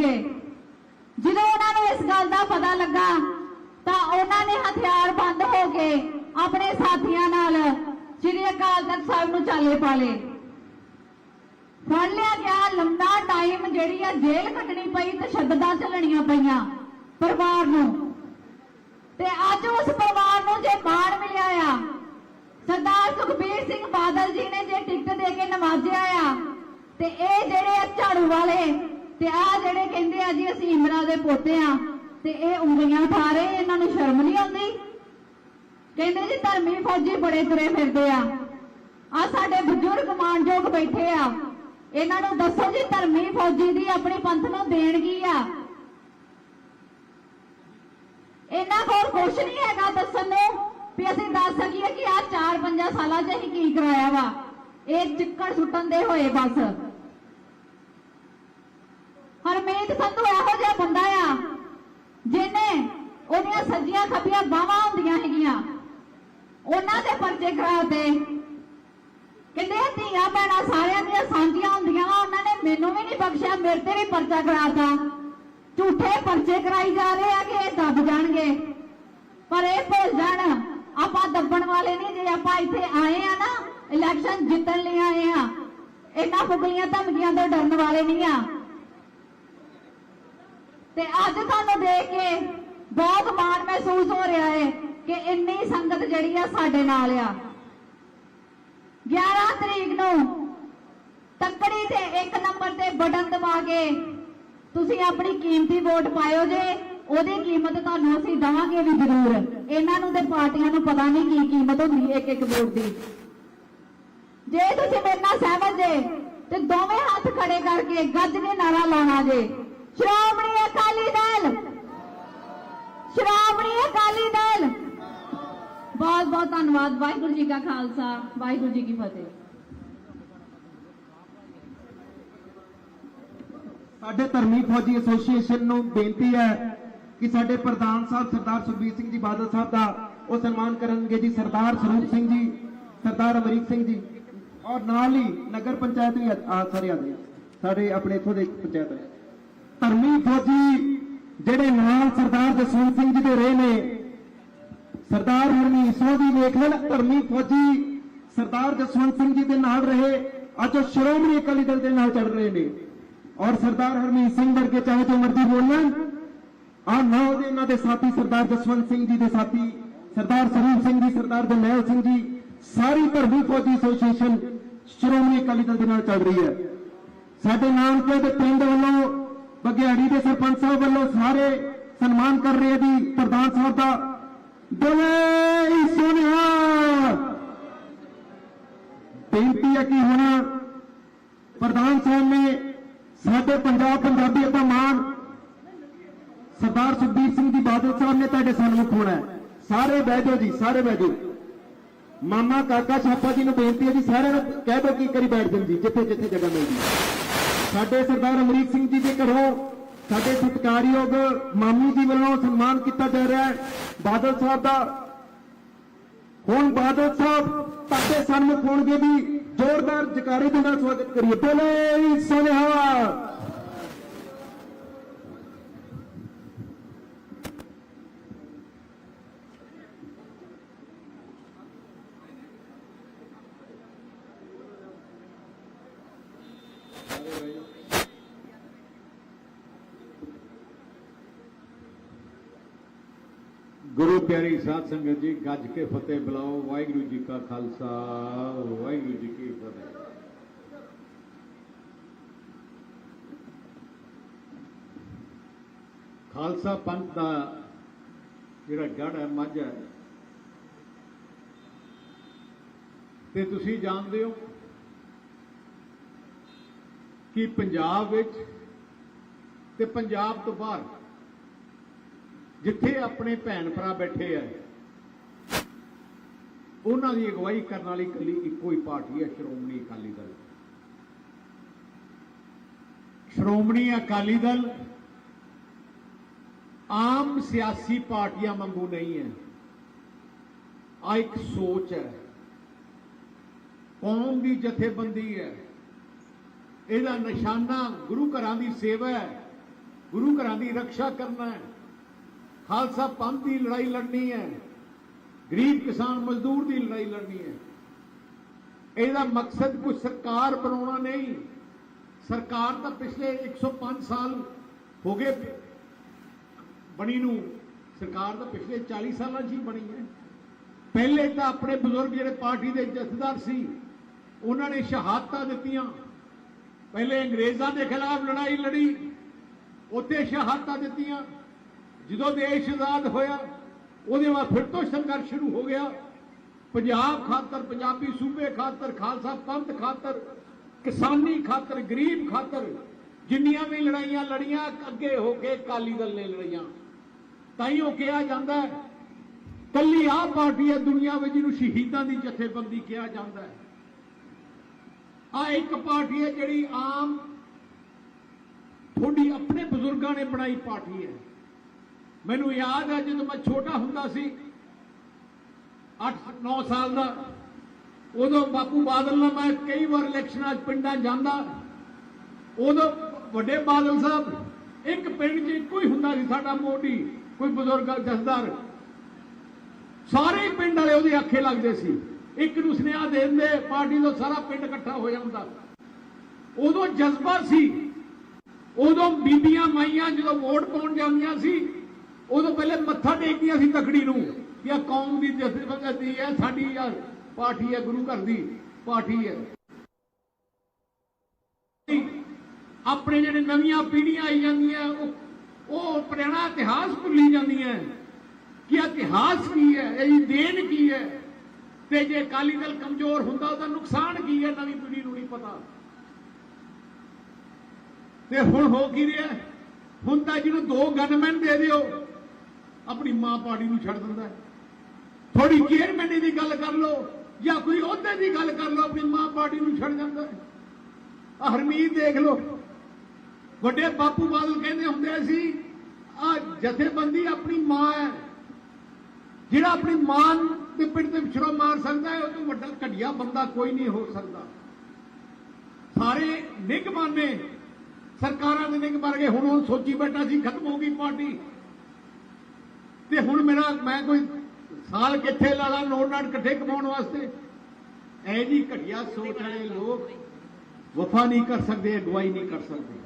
ਸੀਗੇ। ਜਦੋਂ ਉਹਨਾਂ ਨੂੰ ਇਸ ਗੱਲ ਦਾ ਪਤਾ ਲੱਗਾ, ਤਾਂ ਉਹਨਾਂ ਨੇ ਹਥਿਆਰ ਬੰਦ ਹੋ ਕੇ ਆਪਣੇ ਸਾਥੀਆਂ ਨਾਲ, ਸ੍ਰੀ ਅਕਾਲ ਤਖਤ ਸਾਹਿਬ ਨੂੰ ਚਾਲੇ ਪਾ ਲਏ ਫੜ ਲਿਆ ਗਿਆ ਲੰਮਾ ਟਾਈਮ ਜਿਹੜੀ ਆ ਜੇਲ੍ਹ ਕੱਟਣੀ ਪਈ ਤਸ਼ੱਦਦਾਂ ਝੱਲਣੀਆਂ ਪਈਆਂ ਪਰਿਵਾਰ ਨੂੰ। ਤੇ ਅੱਜ ਉਸ ਪਰਿਵਾਰ ਨੂੰ ਜੇ ਮਾਣ ਮਿਲਿਆ ਆ, ਸਰਦਾਰ ਸੁਖਬੀਰ ਸਿੰਘ ਬਾਦਲ ਜੀ ਨੇ ਜੇ ਟਿਕਟ ਦੇ ਕੇ ਨਵਾਜਿਆ ਆ, ਤੇ ਇਹ ਜਿਹੜੇ ਝਾੜੂ ਵਾਲੇ ਤੇ ਆ ਜਿਹੜੇ ਕਹਿੰਦੇ ਆ ਜੀ ਅਸੀਂ ਇਮਰਾ ਦੇ ਪੋਤੇ ਆ, ਤੇ ਇਹ ਉਂਗਲੀਆਂ ਉਠਾ ਰਹੇ ਇਹਨਾਂ ਨੂੰ ਸ਼ਰਮ ਨਹੀਂ ਆਉਂਦੀ? ਕਹਿੰਦੇ ਜੀ ਧਰਮੀ ਫੌਜੀ ਬੜੇ ਤੁਰੇ ਫਿਰਦੇ ਆ। ਆ ਸਾਡੇ ਬਜ਼ੁਰਗ ਮਾਨਯੋਗ ਬੈਠੇ ਆ। ਇਹਨਾਂ ਨੂੰ ਦੱਸੋ ਜੀ ਧਰਮੀ ਫੌਜੀ ਦੀ ਆਪਣੀ ਪੰਥ ਨੂੰ ਦੇਣ ਕੀ ਆ? ਇਹਨਾਂ ਕੋਲ ਕੁਝ ਨਹੀਂ ਹੈਗਾ ਦੱਸਣ ਨੂੰ, ਵੀ ਅਸੀਂ ਦੱਸ ਸਕੀਏ ਕਿ ਆ 4-5 ਸਾਲਾਂ 'ਚ ਅਸੀਂ ਕੀ ਕਰਾਇਆ ਵਾ? ਇਹ ਚਿੱਕੜ ਸੁੱਟਣ ਦੇ ਹੋਏ ਬਸ। ਹਰਮੀਤ ਸੰਧੂ ਇਹੋ ਜਿਹਾ ਬੰਦਾ ਆ, ਜਿਹਨੇ ਉਹਦੀਆਂ ਸੱਜੀਆਂ ਖੱਬੀਆਂ ਬਾਹਾਂ ਹੁੰਦੀਆਂ ਹੈਗੀਆਂ। ਉਹਨਾਂ ਦੇ ਪਰਚੇ ਕਰਾਤੇ ਕਹਿੰਦੇ ਧੀਆਂ ਭੈਣਾਂ ਸਾਰਿਆਂ ਦੀਆਂ ਸਾਂਝੀਆਂ ਹੁੰਦੀਆਂ ਵਾ, ਉਹਨਾਂ ਨੇ ਮੈਨੂੰ ਵੀ ਨਹੀਂ ਬਖਸ਼ਿਆ, ਮੇਰੇ ਤੇ ਵੀ ਪਰਚਾ ਕਰਾਤਾ ਝੂਠੇ ਪਰਚੇ ਕਰਾਈ ਜਾ ਰਹੇ ਆ ਕਿ ਇਹ ਦੱਬ ਜਾਣਗੇ। ਪਰ ਇਹ ਭੁੱਲ ਜਾਣ, ਆਪਾਂ ਦੱਬਣ ਵਾਲੇ ਨਹੀਂ, ਜੇ ਆਪਾਂ ਇੱਥੇ ਆਏ ਆ ਨਾ ਇਲੈਕਸ਼ਨ ਜਿੱਤਣ ਲਈ ਆਏ ਆ ਇਹਨਾਂ ਫੁਗਲੀਆਂ ਧਮਕੀਆਂ ਤੋਂ ਡਰਨ ਵਾਲੇ ਨਹੀਂ ਆ। ਤੇ ਅੱਜ ਤੁਹਾਨੂੰ ਦੇਖ ਕੇ ਬਹੁਤ ਮਾਣ ਮਹਿਸੂਸ ਹੋ ਰਿਹਾ ਹੈ ਕਿ ਇੰਨੀ ਸੰਗਤ ਜਿਹੜੀ ਆ ਸਾਡੇ ਨਾਲ ਆ। 11 ਤਰੀਕ ਨੂੰ ਤੱਕੜੀ ਤੇ ਇੱਕ ਨੰਬਰ ਤੇ ਬਟਨ ਦਬਾ ਕੇ ਤੁਸੀਂ ਆਪਣੀ ਕੀਮਤੀ ਵੋਟ ਪਾਇਓ ਜੇ, ਉਹਦੀ ਕੀਮਤ ਤੁਹਾਨੂੰ ਅਸੀਂ ਦਵਾਂਗੇ ਵੀ ਜ਼ਰੂਰ। ਇਹਨਾਂ ਨੂੰ ਤੇ ਪਾਰਟੀਆਂ ਨੂੰ ਪਤਾ ਨਹੀਂ ਕੀ ਕੀਮਤ ਹੁੰਦੀ ਇੱਕ ਇੱਕ ਵੋਟ ਦੀ। ਜੇ ਤੁਸੀਂ ਮੇਰੇ ਨਾਲ ਸਹਿਮਤ ਜੇ ਤੇ ਦੋਵੇਂ ਹੱਥ ਖੜੇ ਕਰਕੇ ਗੱਜ ਕੇ ਨਾਰਾ ਲਾਉਣਾ ਜੇ। ਸ਼੍ਰੋਮਣੀ ਅਕਾਲੀ ਦਲ। ਸ਼੍ਰੋਮਣੀ ਅਕਾਲੀ ਦਲ। ਬਹੁਤ ਬਹੁਤ ਧੰਨਵਾਦ। ਵਾਹਿਗੁਰੂ ਜੀ ਕਾ ਖਾਲਸਾ, ਵਾਹਿਗੁਰੂ ਜੀ ਕੀ ਫਤਿਹ। ਸਾਡੇ ਧਰਮੀ ਫੌਜੀ ਐਸੋਸੀਏਸ਼ਨ ਨੂੰ ਬੇਨਤੀ ਹੈ ਕਿ ਸਾਡੇ ਪ੍ਰਧਾਨ ਸਾਹਿਬ ਸਰਦਾਰ ਸੁਖਬੀਰ ਸਿੰਘ ਜੀ ਬਾਦਲ ਸਾਹਿਬ ਦਾ ਉਹ ਸਨਮਾਨ ਕਰਨਗੇ ਜੀ, ਸਰਦਾਰ ਸਰੂਪ ਸਿੰਘ ਜੀ, ਸਰਦਾਰ ਅਮਰੀਕ ਸਿੰਘ ਜੀ। ਔਰ ਨਾਲ ਹੀ ਨਗਰ ਪੰਚਾਇਤ ਵੀ ਆ ਸਾਰੇ ਆਦੇ ਸਾਡੇ ਆਪਣੇ ਇਥੋਂ ਦੇ ਪੰਚਾਇਤ ਹੈ ਧਰਮੀ ਫੌਜੀ ਜਿਹੜੇ ਨਾਲ ਸਰਦਾਰ ਜਸਵੰਤ ਸਿੰਘ ਜੀ ਦੇ ਰਹੇ ਨੇ, ਸਰਦਾਰ ਹਰਮੀਤ ਸਿੰਘ ਜੀ ਦੇਖ ਲੈਣ, ਧਰਮੀ ਫੌਜੀ ਸਰਦਾਰ ਜਸਵੰਤ ਸਿੰਘ ਜੀ ਦੇ ਨਾਲ ਰਹੇ, ਅੱਜ ਉਹ ਸ਼੍ਰੋਮਣੀ ਅਕਾਲੀ ਦਲ ਦੇ ਨਾਲ ਚੱਲ ਰਹੇ ਨੇ। ਔਰ ਸਰਦਾਰ ਹਰਮੀਤ ਸਿੰਘ ਵਰਗੇ ਚਾਹੇ ਜੋ ਮਰਜ਼ੀ ਬੋਲਣ ਆ ਨਾ ਉਹਦੇ ਇਹਨਾਂ ਦੇ ਸਾਥੀ ਸਰਦਾਰ ਜਸਵੰਤ ਸਿੰਘ ਜੀ ਦੇ ਸਾਥੀ, ਸਰਦਾਰ ਸਰੂਪ ਸਿੰਘ ਜੀ, ਸਰਦਾਰ ਜਰਨੈਲ ਸਿੰਘ ਜੀ, ਸਾਰੀ ਧਰਮੀ ਫੌਜੀ ਐਸੋਸੀਏਸ਼ਨ ਸ਼੍ਰੋਮਣੀ ਅਕਾਲੀ ਦਲ ਦੇ ਨਾਲ ਚੱਲ ਰਹੀ ਹੈ। ਸਾਡੇ ਨਾਨਕੇ ਦੇ ਪਿੰਡ ਵੱਲੋਂ ਬਗਿਆੜੀ ਦੇ ਸਰਪੰਚ ਸਾਹਿਬ ਵੱਲੋਂ ਸਾਰੇ ਸਨਮਾਨ ਕਰ ਰਹੇ ਆ ਜੀ, ਪ੍ਰਧਾਨ ਸਾਹਿਬ ਦਾ। ਬੋਲੇ ਸੋਨਿਹਾ ਬੇਨਤੀ ਹੈ ਕਿ ਹੁਣ ਪ੍ਰਧਾਨ ਸਾਹਿਬ ਨੇ ਸਾਡੇ ਪੰਜਾਬ ਪੰਜਾਬੀ ਦਾ ਮਾਣ ਸਰਦਾਰ ਸੁਖਬੀਰ ਸਿੰਘ ਜੀ ਬਾਦਲ ਸਾਹਿਬ ਨੇ ਤੁਹਾਡੇ ਸਨਮੁਖ ਹੋਣਾ ਸਾਰੇ ਬਹਿ ਜਾਓ ਜੀ, ਸਾਰੇ ਬਹਿ ਜਾਓ। ਮਾਮਾ ਕਾਕਾ ਛਾਪਾ ਜੀ ਨੂੰ ਬੇਨਤੀ ਹੈ ਜੀ, ਸਾਰਿਆਂ ਨੂੰ ਕਹਿ ਦਿਓ ਕਿ ਕਰੀ ਵਾਰੀ ਬੈਠ ਜਾਣ ਜੀ, ਜਿੱਥੇ ਜਿੱਥੇ ਜਗ੍ਹਾ ਮਿਲਦੀ ਸਾਡੇ ਸਰਦਾਰ ਅਮਰੀਕ ਸਿੰਘ ਜੀ ਦੇ ਘਰੋਂ ਸਾਡੇ ਸਤਿਕਾਰਯੋਗ ਮਾਮੀ ਜੀ ਵੱਲੋਂ ਸਨਮਾਨ ਕੀਤਾ ਜਾ ਰਿਹਾ ਹੈ। ਬਾਦਲ ਸਾਹਿਬ ਦਾ ਹੁਣ ਬਾਦਲ ਸਾਹਿਬ ਤੁਹਾਡੇ ਸਨਮੁਖ ਹੋਣਗੇ ਵੀ ਜ਼ੋਰਦਾਰ ਜਕਾਰੇ ਦੇ ਨਾਲ ਸਵਾਗਤ ਕਰੀਏ। ਬੋਲੇ ਸੋਨਿਹਾ ਗੁਰੂ ਪਿਆਰੀ ਸਾਧ ਸੰਗਤ ਜੀ, ਗੱਜ ਕੇ ਫਤਿਹ ਬੁਲਾਓ। ਵਾਹਿਗੁਰੂ ਜੀ ਕਾ ਖਾਲਸਾ, ਵਾਹਿਗੁਰੂ ਜੀ ਕੀ ਫਤਿਹ। ਖਾਲਸਾ ਪੰਥ ਦਾ ਜਿਹੜਾ ਗੜ ਹੈ, ਮੱਝ ਹੈ, ਤੇ ਤੁਸੀਂ ਜਾਣਦੇ ਹੋ ਕਿ ਪੰਜਾਬ ਵਿੱਚ ਤੇ ਪੰਜਾਬ ਤੋਂ ਬਾਹਰ ਜਿੱਥੇ ਆਪਣੇ ਭੈਣ ਭਰਾ ਬੈਠੇ ਆ, ਉਹਨਾਂ ਦੀ ਅਗਵਾਈ ਕਰਨ ਵਾਲੀ ਇਕੱਲੀ ਇੱਕੋ ਹੀ ਪਾਰਟੀ ਹੈ ਸ਼੍ਰੋਮਣੀ ਅਕਾਲੀ ਦਲ। ਸ਼੍ਰੋਮਣੀ ਅਕਾਲੀ ਦਲ ਆਮ ਸਿਆਸੀ ਪਾਰਟੀਆਂ ਵਾਂਗੂ ਨਹੀਂ ਹੈ। ਆ ਇੱਕ ਸੋਚ ਹੈ। ਕੌਮ ਦੀ ਜਥੇਬੰਦੀ ਹੈ। ਇਹਦਾ ਨਿਸ਼ਾਨਾ ਗੁਰੂ ਘਰਾਂ ਦੀ ਸੇਵਾ ਹੈ। ਗੁਰੂ ਘਰਾਂ ਦੀ ਰੱਖਿਆ ਕਰਨਾ ਹੈ। ਖਾਲਸਾ ਪੰਥ ਦੀ ਲੜਾਈ ਲੜਨੀ ਹੈ, ਗਰੀਬ ਕਿਸਾਨ ਮਜ਼ਦੂਰ ਦੀ ਲੜਾਈ ਲੜਨੀ ਹੈ। ਇਹਦਾ ਮਕਸਦ ਕੋਈ ਸਰਕਾਰ ਬਣਾਉਣਾ ਨਹੀਂ। ਸਰਕਾਰ ਤਾਂ ਪਿਛਲੇ 105 ਸਾਲ ਹੋ ਗਏ ਬਣੀ ਨੂੰ। ਸਰਕਾਰ ਤਾਂ ਪਿਛਲੇ 40 ਸਾਲਾਂ 'ਚ ਹੀ ਬਣੀ ਹੈ। ਪਹਿਲੇ ਤਾਂ ਆਪਣੇ ਬਜ਼ੁਰਗ ਜਿਹੜੇ ਪਾਰਟੀ ਦੇ ਜਥੇਦਾਰ ਸੀ, ਉਹਨਾਂ ਨੇ ਸ਼ਹਾਦਤਾਂ ਦਿੱਤੀਆਂ। ਪਹਿਲੇ ਅੰਗਰੇਜ਼ਾਂ ਦੇ ਖਿਲਾਫ ਲੜਾਈ ਲੜੀ, ਉੱਥੇ ਸ਼ਹਾਦਤਾਂ ਦਿੱਤੀਆਂ। ਜਦੋਂ ਦੇਸ਼ ਆਜ਼ਾਦ ਹੋਇਆ, ਉਹਦੇ ਬਾਅਦ ਫਿਰ ਤੋਂ ਸੰਘਰਸ਼ ਸ਼ੁਰੂ ਹੋ ਗਿਆ। ਪੰਜਾਬ ਖਾਤਰ, ਪੰਜਾਬੀ ਸੂਬੇ ਖਾਤਰ, ਖਾਲਸਾ ਪੰਥ ਖਾਤਰ, ਕਿਸਾਨੀ ਖਾਤਰ, ਗਰੀਬ ਖਾਤਰ, ਜਿੰਨੀਆਂ ਵੀ ਲੜਾਈਆਂ ਲੜੀਆਂ, ਅੱਗੇ ਹੋ ਕੇ ਅਕਾਲੀ ਦਲ ਨੇ ਲੜਾਈਆਂ ਤਾਂ ਹੀ ਉਹ ਕਿਹਾ ਜਾਂਦਾ ਹੈ, ਕੱਲੀ ਆਹ ਪਾਰਟੀ ਹੈ, ਦੁਨੀਆ ਵਿੱਚ ਜਿਹਨੂੰ ਸ਼ਹੀਦਾਂ ਦੀ ਜਥੇਬੰਦੀ ਕਿਹਾ ਜਾਂਦਾ ਹੈ। ਆ ਇੱਕ ਪਾਰਟੀ ਹੈ ਜਿਹੜੀ ਆਮ, ਤੁਹਾਡੀ ਆਪਣੇ ਬਜ਼ੁਰਗਾਂ ਨੇ ਬਣਾਈ ਪਾਰਟੀ ਹੈ। ਮੈਨੂੰ ਯਾਦ ਹੈ ਜਦੋਂ ਮੈਂ ਛੋਟਾ ਹੁੰਦਾ ਸੀ 8-9 ਸਾਲ ਦਾ, ਉਦੋਂ ਬਾਪੂ ਬਾਦਲ ਨਾਲ ਮੈਂ ਕਈ ਵਾਰ ਇਲੈਕਸ਼ਨਾਂ 'ਚ ਪਿੰਡਾਂ ਜਾਂਦਾ। ਉਦੋਂ ਵੱਡੇ ਬਾਦਲ ਸਾਹਿਬ, ਇੱਕ ਪਿੰਡ 'ਚ ਇੱਕੋ ਹੀ ਹੁੰਦਾ ਸੀ ਸਾਡਾ ਮੋਢੀ, ਕੋਈ ਬਜ਼ੁਰਗ ਜਸਦਾਰ ਸਾਰੇ ਪਿੰਡ ਵਾਲੇ ਉਹਦੇ ਅੱਖੇ ਲੱਗਦੇ ਸੀ, ਇੱਕ ਨੂੰ ਸੁਨੇਹਾ ਦੇ ਦਿੰਦੇ, ਪਾਰਟੀ ਤੋਂ ਸਾਰਾ ਪਿੰਡ ਇਕੱਠਾ ਹੋ ਜਾਂਦਾ। ਉਦੋਂ ਜਜ਼ਬਾ ਸੀ, ਉਦੋਂ ਬੀਬੀਆਂ ਮਾਈਆਂ ਜਦੋਂ ਵੋਟ ਪਾਉਣ ਜਾਂਦੀਆਂ ਸੀ ਉਦੋਂ ਪਹਿਲੇ ਮੱਥਾ ਟੇਕਦੀਆਂ ਸੀ ਤਕੜੀ ਨੂੰ ਕਿ ਆ ਕੌਮ ਦੀ ਜਥੇਬੰਦੀ ਹੈ, ਸਾਡੀ ਆ ਪਾਰਟੀ ਹੈ, ਗੁਰੂ ਘਰ ਦੀ ਪਾਰਟੀ ਹੈ। ਆਪਣੇ ਜਿਹੜੇ ਨਵੀਆਂ ਪੀੜ੍ਹੀਆਂ ਆਈ ਜਾਂਦੀਆਂ, ਉਹ ਉਹ ਪੁਰਾਣਾ ਇਤਿਹਾਸ ਭੁੱਲੀ ਜਾਂਦੀਆਂ ਕਿ ਇਤਿਹਾਸ ਕੀ ਹੈ, ਇਹਦੀ ਦੇਣ ਕੀ ਹੈ? ਤੇ ਜੇ ਅਕਾਲੀ ਦਲ ਕਮਜ਼ੋਰ ਹੁੰਦਾ, ਉਹਦਾ ਨੁਕਸਾਨ ਕੀ ਹੈ? ਨਵੀਂ ਪੀੜ੍ਹੀ ਨੂੰ ਨਹੀਂ ਪਤਾ। ਤੇ ਹੁਣ ਹੋ ਕੀ ਰਿਹਾ? ਹੁਣ ਤਾਂ ਜਿਹਨੂੰ ਦੋ ਗਨਮੈਨ ਦੇ ਦਿਓ ਆਪਣੀ ਮਾਂ ਪਾਰਟੀ ਨੂੰ ਛੱਡ ਦਿੰਦਾ ਹੈ। ਥੋੜੀ ਚੇਅਰਮੈਨੀ ਦੀ ਗੱਲ ਕਰ ਲਓ ਜਾਂ ਕੋਈ ਅਹੁਦੇ ਦੀ ਗੱਲ ਕਰ ਲਓ ਆਪਣੀ ਮਾਂ ਪਾਰਟੀ ਨੂੰ ਛੱਡ ਜਾਂਦਾ ਹੈ। ਆਹ ਹਰਮੀਤ ਦੇਖ ਲਓ ਵੱਡੇ ਬਾਪੂ ਬਾਦਲ ਕਹਿੰਦੇ ਹੁੰਦੇ ਸੀ ਆ ਜਥੇਬੰਦੀ ਆਪਣੀ ਮਾਂ ਹੈ ਜਿਹੜਾ ਆਪਣੀ ਮਾਂ ਦੇ ਪਿੰਡ ਤੇ ਵਿਛੜੋ ਮਾਰ ਸਕਦਾ ਹੈ ਉਹ ਤੋਂ ਵੱਡਾ ਘਟੀਆ ਬੰਦਾ ਕੋਈ ਨਹੀਂ ਹੋ ਸਕਦਾ ਸਾਰੇ ਨਿਗਮਾਨੇ ਸਰਕਾਰਾਂ ਦੇ ਨਿਗ ਬਣ ਗਏ ਹੁਣ ਹੁਣ ਸੋਚੀ ਬੈਠਾ ਸੀ ਖਤਮ ਹੋ ਗਈ ਪਾਰਟੀ ਤੇ ਹੁਣ ਮੇਰਾ ਮੈਂ ਕੋਈ ਸਾਲ ਕਿੱਥੇ ਲਾ ਲਾ ਨੋਟ ਨਾਟ ਇਕੱਠੇ ਕਮਾਉਣ ਵਾਸਤੇ? ਐ ਜੀ ਘਟੀਆ ਸੋਚ ਵਾਲੇ ਲੋਕ ਵਫਾ ਨਹੀਂ ਕਰ ਸਕਦੇ, ਅਗਵਾਈ ਨਹੀਂ ਕਰ ਸਕਦੇ।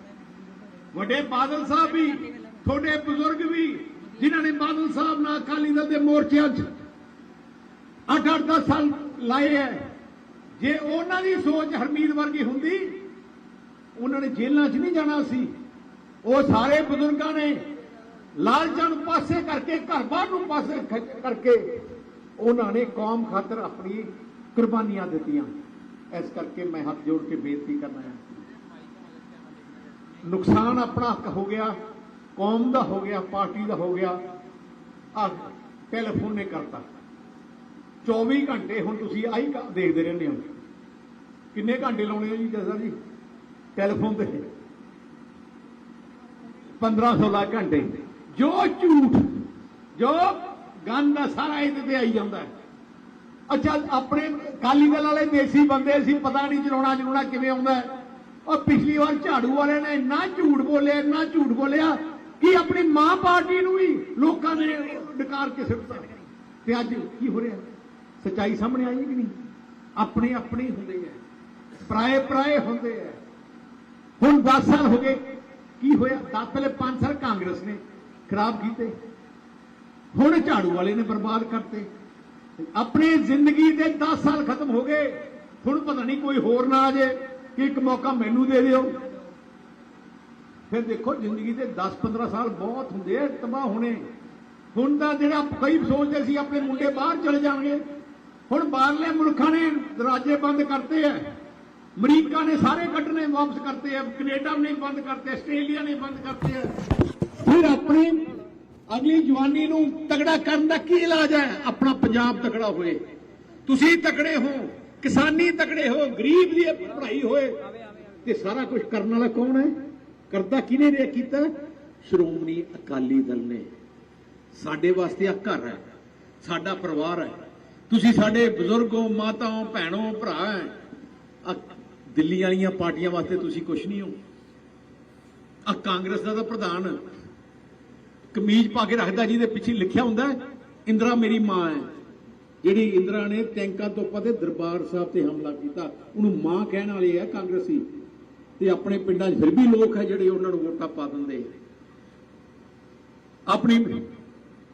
ਵੱਡੇ ਬਾਦਲ ਸਾਹਿਬ ਵੀ, ਤੁਹਾਡੇ ਬਜ਼ੁਰਗ ਵੀ, ਜਿਨ੍ਹਾਂ ਨੇ ਬਾਦਲ ਸਾਹਿਬ ਨਾਲ ਅਕਾਲੀ ਦਲ ਦੇ ਮੋਰਚਿਆਂ 'ਚ ਅੱਠ ਅੱਠ ਦਸ ਸਾਲ ਲਾਏ ਐ, ਜੇ ਉਹਨਾਂ ਦੀ ਸੋਚ ਹਰਮੀਤ ਵਰਗੀ ਹੁੰਦੀ, ਉਹਨਾਂ ਨੇ ਜੇਲ੍ਹਾਂ 'ਚ ਨਹੀਂ ਜਾਣਾ ਸੀ। ਉਹ ਸਾਰੇ ਬਜ਼ੁਰਗਾਂ ਨੇ ਲਾਲਚਾਂ ਨੂੰ ਪਾਸੇ ਕਰਕੇ ਘਰ-ਬਾਰ ਨੂੰ ਪਾਸੇ ਕਰਕੇ ਉਹਨਾਂ ਨੇ ਕੌਮ ਖਾਤਰ ਆਪਣੀ ਕੁਰਬਾਨੀਆਂ ਦਿੱਤੀਆਂ। ਇਸ ਕਰਕੇ ਮੈਂ ਹੱਥ ਜੋੜ ਕੇ ਬੇਨਤੀ ਕਰਨਾ ਹੈ। ਨੁਕਸਾਨ ਆਪਣਾ ਹੱਕ ਹੋ ਗਿਆ, ਕੌਮ ਦਾ ਹੋ ਗਿਆ, ਪਾਰਟੀ ਦਾ ਹੋ ਗਿਆ। ਆ ਟੈਲੀਫੋਨ ਨੇ ਕਰਤਾ। 24 ਘੰਟੇ ਹੁਣ ਤੁਸੀਂ ਆਈ ਦੇਖਦੇ ਰਹਿੰਦੇ ਹੋ। ਕਿੰਨੇ ਘੰਟੇ ਲਾਉਣੇ ਹੋ ਜੀ ਜਸਾ ਜੀ? ਟੈਲੀਫੋਨ ਤੇ। 15 16 ਘੰਟੇ। ਜੋ ਝੂਠ, ਜੋ ਗੰਦ ਆ ਸਾਰਾ ਇਹਦੇ ਤੇ ਆਈ ਜਾਂਦਾ ਹੈ। ਅੱਛਾ, ਆਪਣੇ ਕਾਲੀ ਦਲ ਵਾਲੇ ਦੇਸੀ ਬੰਦੇ ਸੀ ਪਤਾ ਨਹੀਂ ਚਲਾਉਣਾ ਚਲਾਉਣਾ ਕਿਵੇਂ ਆਉਂਦਾ ਹੈ। ਉਹ ਪਿਛਲੀ ਵਾਰ ਝਾੜੂ ਵਾਲਿਆਂ ਨੇ ਇੰਨਾ ਝੂਠ ਬੋਲਿਆ, ਇੰਨਾ ਝੂਠ ਬੋਲਿਆ ਕਿ ਆਪਣੀ ਮਾਂ ਪਾਰਟੀ ਨੂੰ ਵੀ ਲੋਕਾਂ ਨੇ ਡਕਾਰ ਕੇ ਸਿੱਟਦਾ ਤੇ ਅੱਜ ਕੀ ਹੋ ਰਿਹਾ? ਸਚਾਈ ਸਾਹਮਣੇ ਆਈ ਕਿ ਨਹੀਂ? ਆਪਣੇ ਆਪਣੇ ਹੁੰਦੇ ਆ। ਪਰਾਏ ਪਰਾਏ ਹੁੰਦੇ ਆ। ਹੁਣ 10 ਸਾਲ ਹੋ ਗਏ। ਕੀ ਹੋਇਆ? 10 ਪਹਿਲੇ 5 ਸਾਲ ਕਾਂਗਰਸ ਨੇ ਖਰਾਬ ਕੀਤੇ। ਹੁਣ ਝਾੜੂ ਵਾਲੇ ਨੇ ਬਰਬਾਦ ਕਰਤੇ। ਆਪਣੀ ਜ਼ਿੰਦਗੀ ਦੇ 10 ਸਾਲ ਖਤਮ ਹੋ ਗਏ। ਹੁਣ ਪਤਾ ਨਹੀਂ ਕੋਈ ਹੋਰ ਨਾ ਆ ਜੇ ਕਿ ਇੱਕ ਮੌਕਾ ਮੈਨੂੰ ਦੇ ਦਿਓ। ਫਿਰ ਦੇਖੋ, ਜ਼ਿੰਦਗੀ ਦੇ 10-15 ਸਾਲ ਬਹੁਤ ਹੁੰਦੇ ਆ, ਤਬਾਹ ਹੋਣੇ। ਹੁਣ ਤਾਂ ਜਿਹੜਾ ਕਈ ਸੋਚਦੇ ਸੀ, ਆਪਣੇ ਮੁੰਡੇ ਬਾਹਰ ਚਲੇ ਜਾਣਗੇ। ਹੁਣ ਬਾਹਰਲੇ ਮੁਲਕਾਂ ਨੇ ਦਰਵਾਜ਼ੇ ਬੰਦ ਕਰਤੇ ਆ। ਅਮਰੀਕਾ ਨੇ ਸਾਰੇ ਕੱਢਣੇ ਵਾਪਸ ਕਰਤੇ ਆ। ਕੈਨੇਡਾ ਨੇ ਬੰਦ ਕਰਤੇ ਆਸਟ੍ਰੇਲੀਆ ਨੇ ਬੰਦ ਕਰਤੇ ਆ। ਫਿਰ ਆਪਣੀ ਅਗਲੀ ਜਵਾਨੀ ਨੂੰ ਤਗੜਾ ਕਰਨ ਦਾ ਕੀ ਇਲਾਜ ਹੈ? ਆਪਣਾ ਪੰਜਾਬ ਤਗੜਾ ਹੋਏ। ਤੁਸੀਂ ਤਕੜੇ ਹੋ, ਕਿਸਾਨੀ ਤਕੜੇ ਹੋ, ਗਰੀਬ ਦੀ ਪੜ੍ਹਾਈ ਹੋਏ, ਤੇ ਸਾਰਾ ਕੁਝ ਕਰਨ ਵਾਲਾ ਕੌਣ ਹੈ? ਕਰਦਾ ਕਿਹਨੇ ਨੇ ਕੀਤਾ? ਸ਼੍ਰੋਮਣੀ ਅਕਾਲੀ ਦਲ ਨੇ। ਸਾਡੇ ਵਾਸਤੇ ਆ ਘਰ ਹੈ, ਸਾਡਾ ਪਰਿਵਾਰ ਹੈ। ਤੁਸੀਂ ਸਾਡੇ ਬਜ਼ੁਰਗੋ, ਮਾਤਾਓ, ਭੈਣੋ, ਭਰਾ ਹੈ ਦਿੱਲੀ ਵਾਲੀਆਂ ਪਾਰਟੀਆਂ ਵਾਸਤੇ ਤੁਸੀਂ ਕੁਝ ਨਹੀਂ ਹੋ। ਆ ਕਾਂਗਰਸ ਦਾ ਤਾਂ ਪ੍ਰਧਾਨ ਕਮੀਜ਼ ਪਾ ਕੇ ਰੱਖਦਾ ਜਿਹਦੇ ਪਿੱਛੇ ਲਿਖਿਆ ਹੁੰਦਾ ਇੰਦਰਾ ਮੇਰੀ ਮਾਂ ਹੈ। ਜਿਹੜੀ ਇੰਦਰਾ ਨੇ ਟੈਂਕਾਂ ਤੋਂ ਪਤੇ ਦਰਬਾਰ ਸਾਹਿਬ ਤੇ ਹਮਲਾ ਕੀਤਾ, ਉਹਨੂੰ ਮਾਂ ਕਹਿਣ ਵਾਲੇ ਆ ਕਾਂਗਰਸੀ। ਤੇ ਆਪਣੇ ਪਿੰਡਾਂ 'ਚ ਫਿਰ ਵੀ ਲੋਕ ਹੈ ਜਿਹੜੇ ਉਹਨਾਂ ਨੂੰ ਵੋਟਾਂ ਪਾ ਦਿੰਦੇ। ਆਪਣੀ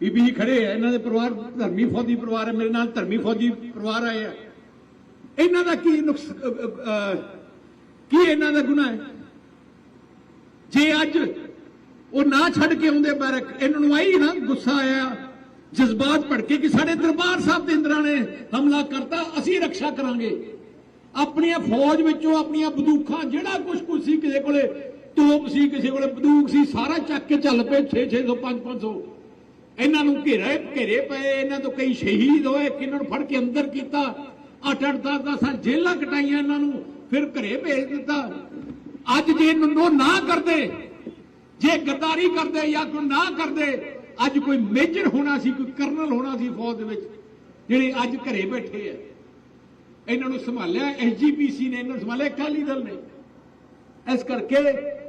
ਬੀਬੀ ਜੀ ਖੜੇ ਆ, ਇਹਨਾਂ ਦੇ ਪਰਿਵਾਰ ਧਰਮੀ ਫੌਜੀ ਪਰਿਵਾਰ ਹੈ, ਮੇਰੇ ਨਾਲ ਧਰਮੀ ਫੌਜੀ ਪਰਿਵਾਰ ਆਏ ਆ। ਇਹਨਾਂ ਦਾ ਕੀ ਨੁਕਸ ਕੀ ਇਹਨਾਂ ਦਾ ਗੁਨਾਹ ਹੈ? ਜੇ ਅੱਜ ਉਹ ਨਾ ਛੱਡ ਕੇ ਆਉਂਦੇ ਬੈਰਕ। ਇਹਨਾਂ ਨੂੰ ਆਈ ਨਾ ਗੁੱਸਾ ਆਇਆ, ਜਜ਼ਬਾਤ ਭੜਕੇ ਕਿ ਸਾਡੇ ਦਰਬਾਰ ਸਾਹਿਬ ਦੇ ਇੰਦਰਾਂ ਨੇ ਹਮਲਾ ਕਰਤਾ, ਅਸੀਂ ਰੱਖਿਆ ਕਰਾਂਗੇ। ਆਪਣੀਆਂ ਫੌਜ ਵਿੱਚੋਂ ਆਪਣੀਆਂ ਬੰਦੂਕਾਂ, ਜਿਹੜਾ ਕੁਝ ਕੁਝ ਸੀ ਕਿਸੇ ਕੋਲੇ, ਤੋਪ ਸੀ ਕਿਸੇ ਕੋਲੇ, ਬੰਦੂਕ ਸੀ, ਸਾਰਾ ਚੱਕ ਕੇ ਚੱਲ ਪਏ 6 600 5 500 ਇਹਨਾਂ ਨੂੰ ਘੇਰੇ ਘੇਰੇ ਪਏ, ਇਹਨਾਂ ਤੋਂ ਕਈ ਸ਼ਹੀਦ ਹੋਏ ਕਿਨਾਂ ਨੂੰ ਫੜ ਕੇ ਅੰਦਰ ਕੀਤਾ। ਅੱਠ ਅੱਠ, ਦਸ ਦਸ ਸਾਲ ਜੇਲਾਂ ਕਟਾਈਆਂ ਇਹਨਾਂ ਨੂੰ, ਫਿਰ ਘਰੇ ਭੇਜ ਦਿੱਤਾ। ਅੱਜ ਜੇ ਨੰਦੋ ਨਾ ਕਰਦੇ ਜੇ ਗੱਦਾਰੀ ਕਰਦੇ ਜਾਂ ਕੋਈ ਨਾ ਕਰਦੇ, ਅੱਜ ਕੋਈ ਮੇਜਰ ਹੋਣਾ ਸੀ, ਕੋਈ ਕਰਨਲ ਹੋਣਾ ਸੀ ਫੌਜ ਦੇ ਵਿੱਚ, ਜਿਹੜੇ ਅੱਜ ਘਰੇ ਬੈਠੇ ਆ। ਇਹਨਾਂ ਨੂੰ ਸੰਭਾਲਿਆ ਐਸਜੀਪੀਸੀ ਨੇ ਇਹਨਾਂ ਨੂੰ ਸੰਭਾਲਿਆ, ਅਕਾਲੀ ਦਲ ਨੇ। ਇਸ ਕਰਕੇ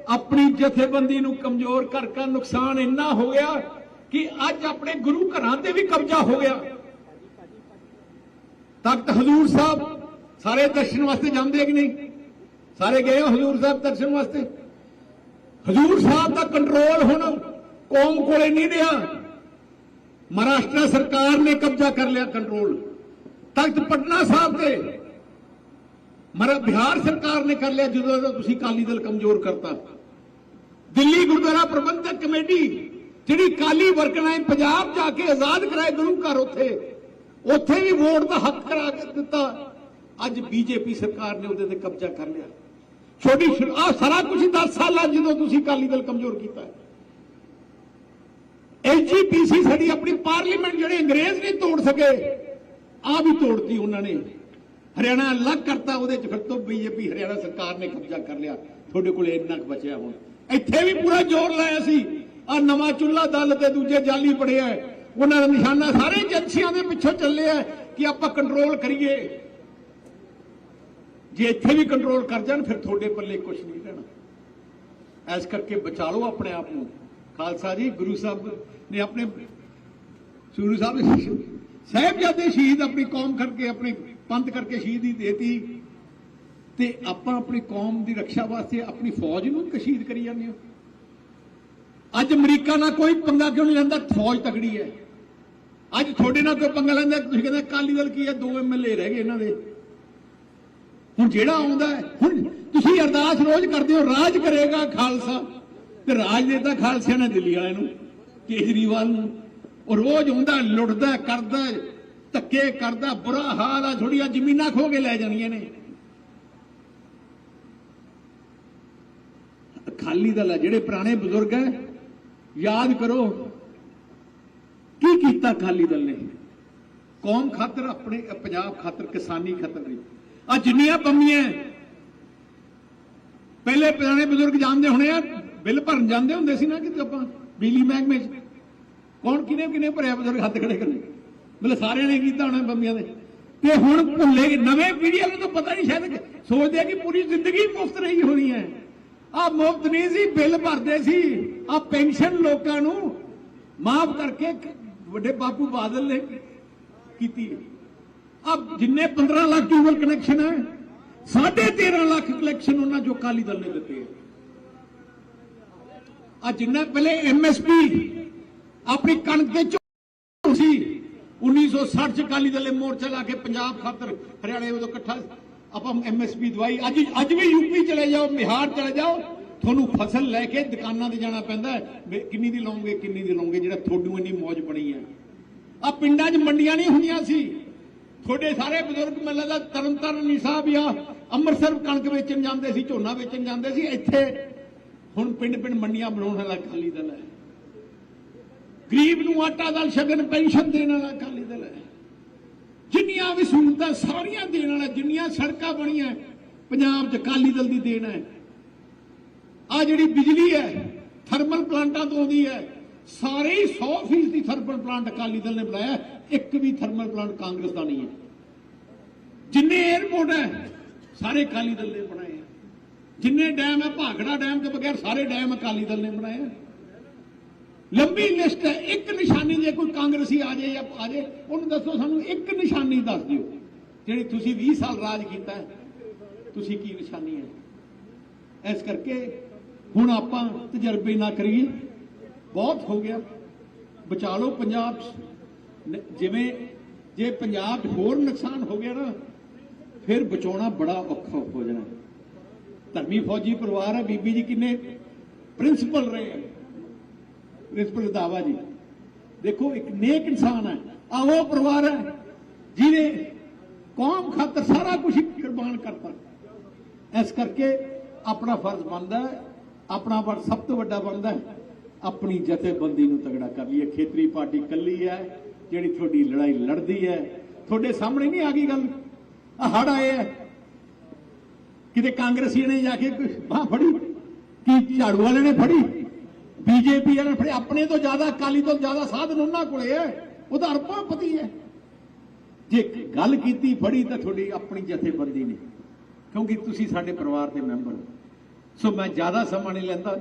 ਆਪਣੀ ਜਥੇਬੰਦੀ ਨੂੰ ਕਮਜ਼ੋਰ ਕਰ ਕਰ ਨੁਕਸਾਨ ਇੰਨਾ ਹੋ ਗਿਆ ਕਿ ਅੱਜ ਆਪਣੇ ਗੁਰੂ ਘਰਾਂ ਤੇ ਵੀ ਕਬਜ਼ਾ ਹੋ ਗਿਆ। ਤਖਤ ਹਜ਼ੂਰ ਸਾਹਿਬ ਸਾਰੇ ਦਰਸ਼ਨ ਵਾਸਤੇ ਜਾਂਦੇ ਕਿ ਨਹੀਂ? ਸਾਰੇ ਗਏ ਹਜ਼ੂਰ ਸਾਹਿਬ ਦਰਸ਼ਨ ਵਾਸਤੇ? ਹਜ਼ੂਰ ਸਾਹਿਬ ਦਾ ਕੰਟਰੋਲ ਹੁਣ ਕੌਮ ਕੋਲੇ ਨਹੀਂ ਰਿਹਾ। ਮਹਾਰਾਸ਼ਟਰ ਸਰਕਾਰ ਨੇ ਕਬਜ਼ਾ ਕਰ ਲਿਆ ਕੰਟਰੋਲ ਤਖਤ ਪਟਨਾ ਸਾਹਿਬ ਤੇ ਮਰਾ ਬਿਹਾਰ ਸਰਕਾਰ ਨੇ ਕਰ ਲਿਆ ਜਦੋਂ ਦਾ ਤੁਸੀਂ ਕਾਲੀ ਦਲ ਕਮਜ਼ੋਰ ਕਰਤਾ। ਦਿੱਲੀ ਗੁਰਦੁਆਰਾ ਪ੍ਰਬੰਧਕ ਕਮੇਟੀ, ਜਿਹੜੀ ਕਾਲੀ ਵਰਕਰਾਂ ਨੇ ਪੰਜਾਬ ਜਾ ਕੇ ਆਜ਼ਾਦ ਕਰਾਏ ਗੁਰੂ ਘਰ ਉੱਥੇ ਉੱਥੇ ਵੀ ਵੋਟ ਦਾ ਹੱਕ ਕਰਾ ਕੇ ਦਿੱਤਾ। ਅੱਜ ਬੀਜੇਪੀ ਸਰਕਾਰ ਨੇ ਉਹਦੇ ਤੇ ਕਬਜ਼ਾ ਕਰ ਲਿਆ। ਛੋਟੀ ਆ ਸਾਰਾ ਕੁਝ 10 ਸਾਲਾਂ ਜਦੋਂ ਤੁਸੀਂ ਕਾਲੀ ਦਲ ਕਮਜ਼ੋਰ ਕੀਤਾ ਹੈ। ਐਲਜੀਪੀਸੀ ਸਾਡੀ ਆਪਣੀ ਪਾਰਲੀਮੈਂਟ ਜਿਹੜੇ ਅੰਗਰੇਜ਼ ਨਹੀਂ ਤੋੜ ਸਕੇ ਆ ਵੀ ਤੋੜਤੀ ਉਹਨਾਂ ਨੇ। ਹਰਿਆਣਾ ਅਲੱਗ ਕਰਤਾ, ਉਹਦੇ ਚ ਫਿਰ ਤੋਂ ਬੀਜੇਪੀ ਹਰਿਆਣਾ ਸਰਕਾਰ ਨੇ ਕਬਜ਼ਾ ਕਰ ਲਿਆ। ਤੁਹਾਡੇ ਕੋਲ ਇੰਨਾ ਕੁ ਬਚਿਆ ਹੁਣ। ਇੱਥੇ ਵੀ ਪੂਰਾ ਜ਼ੋਰ ਲਾਇਆ ਸੀ। ਆ ਨਵਾਂ ਚੁੱਲਾ ਦਲ ਤੇ ਦੂਜੇ ਜਾਲੀ ਪੜਿਆ ਉਹਨਾਂ ਦਾ ਨਿਸ਼ਾਨਾ ਸਾਰੇ ਏਜੰਸੀਆਂ ਦੇ ਪਿੱਛੋਂ ਚੱਲਿਆ ਕਿ ਆਪਾਂ ਕੰਟਰੋਲ ਕਰੀਏ। ਜੇ ਇੱਥੇ ਵੀ ਕੰਟਰੋਲ ਕਰ ਜਾਣ, ਫਿਰ ਤੁਹਾਡੇ ਪੱਲੇ ਕੁਝ ਨਹੀਂ ਰਹਿਣਾ। ਐਸ ਕਰਕੇ ਬਚਾ ਲਓ ਆਪਣੇ ਆਪ ਨੂੰ। ਖਾਲਸਾ ਜੀ, ਗੁਰੂ ਸਾਹਿਬ ਨੇ ਆਪਣੇ ਗੁਰੂ ਸਾਹਿਬ ਨੇ ਸਾਹਿਬਜ਼ਾਦੇ ਸ਼ਹੀਦ ਆਪਣੀ ਕੌਮ ਕਰਕੇ, ਆਪਣੇ ਪੰਥ ਕਰਕੇ ਸ਼ਹੀਦੀ ਦੇਤੀ। ਤੇ ਆਪਾਂ ਆਪਣੀ ਕੌਮ ਦੀ ਰੱਖਿਆ ਵਾਸਤੇ ਆਪਣੀ ਫੌਜ ਨੂੰ ਕਸ਼ੀਦ ਕਰੀ ਜਾਂਦੇ ਹਾਂ। ਅੱਜ ਅਮਰੀਕਾ ਨਾਲ ਕੋਈ ਪੰਗਾ ਕਿਉਂ ਨਹੀਂ ਲੈਂਦਾ? ਫੌਜ ਤਕੜੀ ਹੈ। ਅੱਜ ਤੁਹਾਡੇ ਨਾਲ ਕੋਈ ਪੰਗਾ ਲੈਂਦਾ ਤੁਸੀਂ ਕਹਿੰਦੇ ਅਕਾਲੀ ਦਲ ਕੀ ਹੈ? ਦੋ ਐਮਐਲਏ ਰਹਿ ਗਏ ਇਹਨਾਂ ਦੇ। ਹੁਣ ਜਿਹੜਾ ਆਉਂਦਾ ਹੁਣ ਤੁਸੀਂ ਅਰਦਾਸ ਰੋਜ਼ ਕਰਦੇ ਹੋ, ਰਾਜ ਕਰੇਗਾ ਖਾਲਸਾ। ਤੇ ਰਾਜ ਦੇਤਾ ਖਾਲਸਿਆਂ ਨੇ ਦਿੱਲੀ ਵਾਲਿਆਂ ਨੂੰ, ਕੇਜਰੀਵਾਲ ਨੂੰ। ਉਹ ਰੋਜ਼ ਆਉਂਦਾ, ਲੁੱਟਦਾ, ਕਰਦਾ, ਧੱਕੇ ਕਰਦਾ, ਬੁਰਾ ਹਾਲ ਆ ਥੋੜੀਆਂ ਜ਼ਮੀਨਾਂ ਖੋ ਕੇ ਲੈ ਜਾਣੀਆਂ ਨੇ। ਅਕਾਲੀ ਦਲ ਆ, ਜਿਹੜੇ ਪੁਰਾਣੇ ਬਜ਼ੁਰਗ ਹੈ, ਯਾਦ ਕਰੋ, ਕੀ ਕੀਤਾ ਅਕਾਲੀ ਦਲ ਨੇ? ਕੌਮ ਖਾਤਰ ਆਪਣੇ, ਪੰਜਾਬ ਖਾਤਰ ਕਿਸਾਨੀ ਖਾਤਰ ਨਹੀਂ। ਆ ਜਿੰਨੀਆਂ ਬੰਮੀਆਂ ਪਹਿਲੇ ਪੁਰਾਣੇ ਬਜ਼ੁਰਗ ਜਾਣਦੇ ਹੋਣੇ ਆ, ਬਿੱਲ ਭਰਨ ਜਾਂਦੇ ਹੁੰਦੇ ਸੀ ਨਾ ਕਿਤੇ ਆਪਾਂ ਬਿਜਲੀ ਮਹਿਕਮੇ 'ਚ। ਕੌਣ ਕਿਨੇ ਕਿਨੇ ਭਰਿਆ ਬਜ਼ੁਰਗ ਹੱਥ ਖੜੇ ਕਰੇ ਮਤਲਬ ਸਾਰਿਆਂ ਨੇ ਕੀਤਾ ਹੋਣਾ ਬੰਮੀਆਂ ਦੇ। ਤੇ ਹੁਣ ਭੁੱਲੇ ਨਵੇਂ ਪੀੜ੍ਹੀ ਨੂੰ ਤਾਂ ਪਤਾ ਨਹੀਂ ਸ਼ਾਇਦ ਸੋਚਦੇ ਆ ਕਿ ਪੂਰੀ ਜ਼ਿੰਦਗੀ ਮੁਫਤ ਰਹੀ ਹੋਣੀ ਹੈ ਆ ਮੁਫਤ ਨਹੀਂ ਸੀ, ਬਿੱਲ ਭਰਦੇ ਸੀ। ਆ ਪੈਨਸ਼ਨ ਲੋਕਾਂ ਨੂੰ ਮਾਫ ਕਰਕੇ ਵੱਡੇ ਬਾਪੂ ਬਾਦਲ ਨੇ ਕੀਤੀ ਹੈ ਅਬ ਜਿੰਨੇ 15 ਲੱਖ ਟਿਊਬਲ ਕਨੈਕਸ਼ਨ ਹੈ 13.5 ਲੱਖ ਕਨੈਕਸ਼ਨ ਉਹਨਾਂ ਜੋ ਕਾਲੀ ਦਲ ਨੇ ਦਿੱਤੇ ਆ ਜਿੰਨਾ ਪਹਿਲੇ ਐਮਐਸਪੀ ਆਪਣੀ ਕਣਕ ਦੇ ਝੋਲ ਸੀ 1960 ਚ ਕਾਲੀ ਦਲ ਨੇ ਮੋਰਚਾ ਲਾ ਕੇ ਪੰਜਾਬ ਖਾਤਰ ਹਰਿਆਣੇ ਉਦੋਂ ਇਕੱਠਾ ਆਪਾਂ ਐਮਐਸਪੀ ਦਵਾਈ। ਅੱਜ ਅੱਜ ਵੀ ਯੂਪੀ ਚਲੇ ਜਾਓ, ਬਿਹਾਰ ਚਲੇ ਜਾਓ, ਤੁਹਾਨੂੰ ਫਸਲ ਲੈ ਕੇ ਦੁਕਾਨਾਂ ਤੇ ਜਾਣਾ ਪੈਂਦਾ ਕਿੰਨੀ ਦੀ ਲਾਉਂਗੇ, ਕਿੰਨੀ ਦੀ ਲਾਉਂਗੇ, ਜਿਹੜਾ ਤੁਹਾਨੂੰ ਇੰਨੀ ਮੌਜ ਬਣੀ ਹੈ। ਆ ਪਿੰਡਾਂ 'ਚ ਮੰਡੀਆਂ ਨਹੀਂ ਹੁੰਦੀਆਂ ਸੀ। ਤੁਹਾਡੇ ਸਾਰੇ ਬਜ਼ੁਰਗ ਮੈਨੂੰ ਲੱਗਦਾ ਤਰਨਤਾਰਨ ਨਹੀਂ ਸਾਹਿਬ ਜਾਂ ਅੰਮ੍ਰਿਤਸਰ ਕਣਕ ਵੇਚਣ ਜਾਂਦੇ ਸੀ, ਝੋਨਾ ਵੇਚਣ ਜਾਂਦੇ ਸੀ, ਇੱਥੇ ਹੁਣ ਪਿੰਡ ਪਿੰਡ ਮੰਡੀਆਂ ਬਣਾਉਣ ਵਾਲਾ ਅਕਾਲੀ ਦਲ ਹੈ। ਗਰੀਬ ਨੂੰ ਆਟਾ ਦਾਲ ਸ਼ਗਨ ਪੈਨਸ਼ਨ ਦੇਣ ਵਾਲਾ ਅਕਾਲੀ ਦਲ ਹੈ। ਜਿੰਨੀਆਂ ਵੀ ਸਹੂਲਤਾਂ ਸਾਰੀਆਂ ਦੇਣ ਵਾਲਾ, ਜਿੰਨੀਆਂ ਸੜਕਾਂ ਬਣੀਆਂ, ਪੰਜਾਬ 'ਚ ਅਕਾਲੀ ਦਲ ਦੀ ਦੇਣ ਹੈ। ਆ ਜਿਹੜੀ ਬਿਜਲੀ ਹੈ ਥਰਮਲ ਪਲਾਂਟਾਂ ਤੋਂ ਆਉਂਦੀ ਹੈ, ਸਾਰੇ ਹੀ 100% ਦੀ ਥਰਮਲ ਪਲਾਂਟ ਅਕਾਲੀ ਦਲ ਨੇ ਬਣਾਇਆ। ਇੱਕ ਵੀ ਥਰਮਲ ਪਲਾਂਟ ਕਾਂਗਰਸ ਦਾ ਨਹੀਂ ਹੈ। ਜਿੰਨੇ 에ਅਰਪੋਰਟ ਹੈ, ਸਾਰੇ ਅਕਾਲੀ ਦਲ ਨੇ ਬਣਾਏ ਆ। ਜਿੰਨੇ ਡੈਮ ਹੈ, ਭਾਖੜਾ ਡੈਮ ਤੋਂ ਬਗੈਰ ਸਾਰੇ ਡੈਮ ਅਕਾਲੀ ਦਲ ਨੇ ਬਣਾਏ ਆ। ਲੰਬੀ ਲਿਸਟ ਹੈ, ਇੱਕ ਨਿਸ਼ਾਨੀ ਜੇ ਕੋਈ ਕਾਂਗਰਸੀ ਆ ਜਾਏ ਜਾਂ ਆ ਜਾਏ, ਉਹਨੂੰ ਦੱਸੋ ਸਾਨੂੰ, ਇੱਕ ਨਿਸ਼ਾਨੀ ਦੱਸ ਦਿਓ, ਜਿਹੜੀ ਤੁਸੀਂ 20 ਸਾਲ ਰਾਜ ਕੀਤਾ ਤੁਸੀਂ ਕੀ ਨਿਸ਼ਾਨੀ ਹੈ? ਇਸ ਕਰਕੇ ਹੁਣ ਆਪਾਂ ਤਜਰਬੇ ਨਾ ਕਰੀਏ। ਬਹੁਤ ਹੋ ਗਿਆ। ਬਚਾ ਲਓ ਪੰਜਾਬ 'ਚ। ਜਿਵੇਂ ਜੇ ਪੰਜਾਬ 'ਚ ਹੋਰ ਨੁਕਸਾਨ ਹੋ ਗਿਆ ਨਾ, ਫਿਰ ਬਚਾਉਣਾ ਬੜਾ ਔਖਾ ਹੋ ਜਾਣਾ। ਧਰਮੀ ਫੌਜੀ ਪਰਿਵਾਰ ਹੈ ਬੀਬੀ ਜੀ ਕਿੰਨੇ ਪ੍ਰਿੰਸੀਪਲ ਰਹੇ ਹੈ ਪ੍ਰਿੰਸੀਪਲ ਰੰਧਾਵਾ ਜੀ। ਦੇਖੋ, ਇੱਕ ਨੇਕ ਇਨਸਾਨ ਹੈ ਆ ਉਹ ਪਰਿਵਾਰ ਹੈ ਜਿਹਨੇ ਕੌਮ ਖਾਤਰ ਸਾਰਾ ਕੁਝ ਕੁਰਬਾਨ ਕਰਤਾ। ਇਸ ਕਰਕੇ ਆਪਣਾ ਫਰਜ਼ ਬਣਦਾ ਆਪਣਾ ਫਰਜ਼ ਸਭ ਤੋਂ ਵੱਡਾ ਬਣਦਾ ਆਪਣੀ ਜਥੇਬੰਦੀ ਨੂੰ ਤਗੜਾ ਕਰ ਲਈਏ। ਖੇਤਰੀ ਪਾਰਟੀ ਕੱਲੀ ਹੈ ਜਿਹੜੀ ਤੁਹਾਡੀ ਲੜਾਈ ਲੜਦੀ ਹੈ, ਤੁਹਾਡੇ ਸਾਹਮਣੇ ਨਹੀਂ ਆ ਗਈ ਗੱਲ। ਆ ਹੜ ਆਏ ਹੈ। ਕਿਤੇ ਕਾਂਗਰਸੀ ਨੇ ਜਾ ਕੇ ਬਾਹ ਫੜੀ, ਕੀ ਝਾੜੂ ਵਾਲੇ ਨੇ ਫੜੀ? ਬੀਜੇਪੀ ਵਾਲੇ ਨੇ ਫੜੀ ਆਪਣੇ ਤੋਂ ਜ਼ਿਆਦਾ, ਅਕਾਲੀ ਤੋਂ ਜ਼ਿਆਦਾ ਸਾਧਨ ਉਹਨਾਂ ਕੋਲੇ ਹੈ। ਉਹਦਾ ਅਰਪਾਪਤੀ ਹੈ। ਜੇ ਗੱਲ ਕੀਤੀ, ਫੜੀ ਤਾਂ ਤੁਹਾਡੀ ਆਪਣੀ ਜਥੇਬੰਦੀ ਨੇ। ਕਿਉਂਕਿ ਤੁਸੀਂ ਸਾਡੇ ਪਰਿਵਾਰ ਦੇ ਮੈਂਬਰ ਹੋ। ਸੋ ਮੈਂ ਜ਼ਿਆਦਾ ਸਮਾਂ ਨਹੀਂ ਲੈਂਦਾ,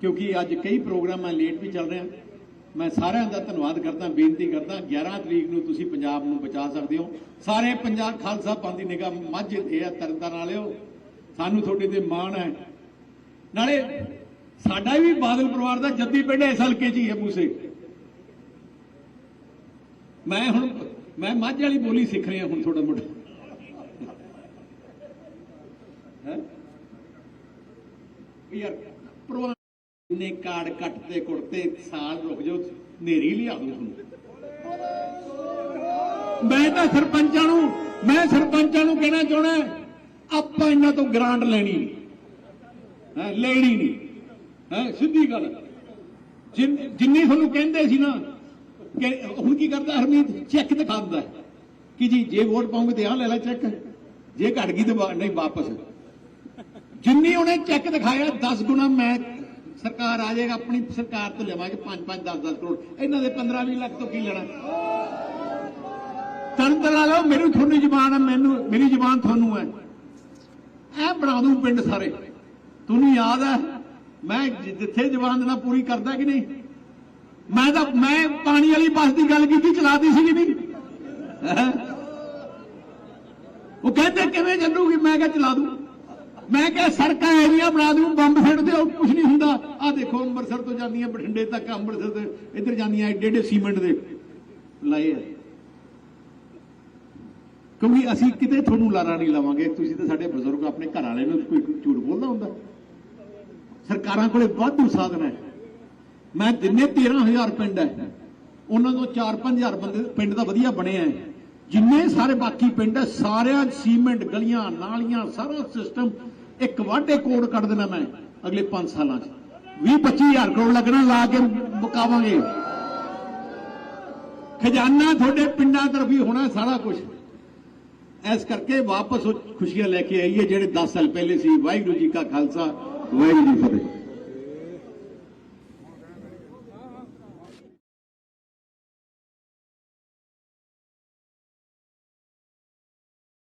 ਕਿਉਂਕਿ ਅੱਜ ਕਈ ਪ੍ਰੋਗਰਾਮਾਂ ਲੇਟ ਵੀ ਚੱਲ ਰਹੇ ਹਨ। ਮੈਂ ਸਾਰਿਆਂ ਦਾ ਧੰਨਵਾਦ ਕਰਦਾ, ਬੇਨਤੀ ਕਰਦਾ 11 ਤਰੀਕ ਨੂੰ ਤੁਸੀਂ ਪੰਜਾਬ ਨੂੰ ਬਚਾ ਸਕਦੇ ਹੋ। ਸਾਰੇ ਪੰਜਾਬ ਖਾਲਸਾ ਪੰਥ ਦੀ ਨਿਗਾਹ ਮੱਝ ਤੇ ਆ ਤਰਨਤਾਰਨ ਵਾਲਿਓ, ਸਾਨੂੰ ਤੁਹਾਡੇ ਤੇ ਮਾਣ ਹੈ। ਨਾਲੇ ਸਾਡਾ ਵੀ ਬਾਦਲ ਪਰਿਵਾਰ ਦਾ ਜੱਦੀ ਪਿੰਡ ਇਸ ਹਲਕੇ 'ਚ ਹੀ ਹੈ ਮੂਸੇ। ਮੈਂ ਹੁਣ, ਮੈਂ ਮੱਝ ਵਾਲੀ ਬੋਲੀ ਸਿੱਖ ਰਿਹਾ ਹੁਣ ਥੋੜਾ ਮੋਟਾ। ਹੈ? ਯਾਰ ਪ੍ਰਵਾਨ ਨੇ ਕਾਰਡ ਕੱਟਦੇ ਕੁੜਤੇ ਸਾਲ ਰੁਕ ਜਾਓ ਨੇਰੀ ਲਿਆ ਦੂੰ ਤੁਹਾਨੂੰ ਮੈਂ ਤਾਂ ਸਰਪੰਚਾਂ ਨੂੰ, ਮੈਂ ਸਰਪੰਚਾਂ ਨੂੰ ਕਹਿਣਾ ਚਾਹਣਾ ਆਪਾਂ ਇਹਨਾਂ ਤੋਂ ਗ੍ਰਾਂਟ ਲੈਣੀ ਹੈ, ਲੈਣੀ ਨਹੀਂ। ਹੈ, ਸਿੱਧੀ ਗੱਲ। ਜਿੰਨੀ ਤੁਹਾਨੂੰ ਕਹਿੰਦੇ ਸੀ ਨਾ, ਕਿ ਹੁਣ ਕੀ ਕਰਦਾ ਹਰਮੀਤ? ਚੈੱਕ ਦਿਖਾਉਂਦਾ ਹੈ ਕਿ ਜੀ, ਜੇ ਵੋਟ ਪਾਉਂਗੇ ਤੇ ਆਹ ਲੈ ਲੈ ਚੈੱਕ। ਜੇ ਘਟ ਗਈ ਤੇ ਨਹੀਂ, ਵਾਪਸ। ਜਿੰਨੀ ਉਹਨੇ ਚੈੱਕ ਦਿਖਾਇਆ 10 ਗੁਣਾ ਮੈਂ ਸਰਕਾਰ ਆ ਜਾਏਗਾ, ਆਪਣੀ ਸਰਕਾਰ ਤੋਂ ਲਵਾਂਗੇ 5 5 10 10 ਕਰੋੜ। ਇਹਨਾਂ ਦੇ 15 20 ਲੱਖ ਤੋਂ ਕੀ ਲੈਣਾ? ਤੰਤਰ ਲਓ ਮੈਨੂੰ ਤੁਹਾਨੂੰ ਜ਼ਬਾਨ ਹੈ ਮੈਨੂੰ, ਮੇਰੀ ਜ਼ਬਾਨ ਤੁਹਾਨੂੰ ਹੈ। ਇਹ ਬਣਾ ਦੂੰ ਪਿੰਡ ਸਾਰੇ। ਤੁਹਾਨੂੰ ਯਾਦ ਹੈ, ਮੈਂ ਜਿੱਥੇ ਜ਼ਬਾਨ ਦੇਣਾ ਪੂਰੀ ਕਰਦਾ ਕਿ ਨਹੀਂ? ਮੈਂ ਤਾਂ, ਮੈਂ ਪਾਣੀ ਵਾਲੀ ਬੱਸ ਦੀ ਗੱਲ ਕੀਤੀ ਚਲਾਦੀ ਸੀ ਕਿ ਨਹੀਂ? ਉਹ ਕਹਿੰਦੇ, ਕਿਵੇਂ ਚੱਲੂਗੀ? ਮੈਂ ਕਿਹਾ ਚਲਾ ਦੂੰ। ਮੈਂ ਕਿਹਾ ਸੜਕਾਂ ਏਰੀਆ ਬਣਾ ਦੂੰ, ਬੰਬ ਸਿੱਟ ਦਿਓ ਕੁਝ ਨਹੀਂ ਹੁੰਦਾ। ਆ ਦੇਖੋ, ਅੰਮ੍ਰਿਤਸਰ ਤੋਂ ਜਾਂਦੀਆਂ ਬਠਿੰਡੇ ਤੱਕ, ਅੰਮ੍ਰਿਤਸਰ ਤੇ ਇੱਧਰ ਜਾਂਦੀਆਂ ਏਡੇ ਏਡੇ ਸੀਮੈਂਟ ਦੇ ਲਾਏ ਆ। ਕਿਉਂਕਿ ਅਸੀਂ ਕਿਤੇ ਤੁਹਾਨੂੰ ਲਾਰਾ ਨਹੀਂ ਲਾਵਾਂਗੇ, ਤੁਸੀਂ ਤਾਂ ਸਾਡੇ ਬਜ਼ੁਰਗ, ਆਪਣੇ ਘਰ ਵਾਲੇ ਨੂੰ ਕੋਈ ਝੂਠ ਬੋਲਦਾ ਹੁੰਦਾ। ਸਰਕਾਰਾਂ ਕੋਲੇ ਵਾਧੂ ਸਾਧਨ ਹੈ। ਮੈਂ ਦਿਨੇ 13000 ਪਿੰਡ ਹੈ। ਉਹਨਾਂ ਤੋਂ 4-5000 ਬੰਦੇ ਪਿੰਡ ਦਾ ਵਧੀਆ ਬਣਿਆ ਹੈ ਜਿੰਨੇ ਸਾਰੇ ਬਾਕੀ ਪਿੰਡ ਹੈ, ਸਾਰਿਆਂ ਸੀਮੈਂਟ, ਗਲੀਆਂ, ਨਾਲੀਆਂ, ਸਾਰਾ ਸਿਸਟਮ ਇੱਕ ਵਾਢੇ ਕੋੜ ਕੱਢ ਦੇਣਾ ਮੈਂ ਅਗਲੇ 5 ਸਾਲਾਂ 'ਚ। 20-25000 ਕਰੋੜ ਲੱਗਣਾ ਲਾ ਕੇ ਮੁਕਾਵਾਂਗੇ। ਖਜ਼ਾਨਾ ਤੁਹਾਡੇ ਪਿੰਡਾਂ ਤਰਫ ਹੀ ਹੋਣਾ ਸਾਰਾ ਕੁਝ ਇਸ ਕਰਕੇ ਵਾਪਸ ਉਹ ਖੁਸ਼ੀਆਂ ਲੈ ਕੇ ਆਈਏ ਜਿਹੜੇ 10 ਸਾਲ ਪਹਿਲੇ ਸੀ। ਵਾਹਿਗੁਰੂ ਜੀ ਕਾ ਖਾਲਸਾ, ਵਾਹਿਗੁਰੂ ਜੀ ਫਤਿਹ।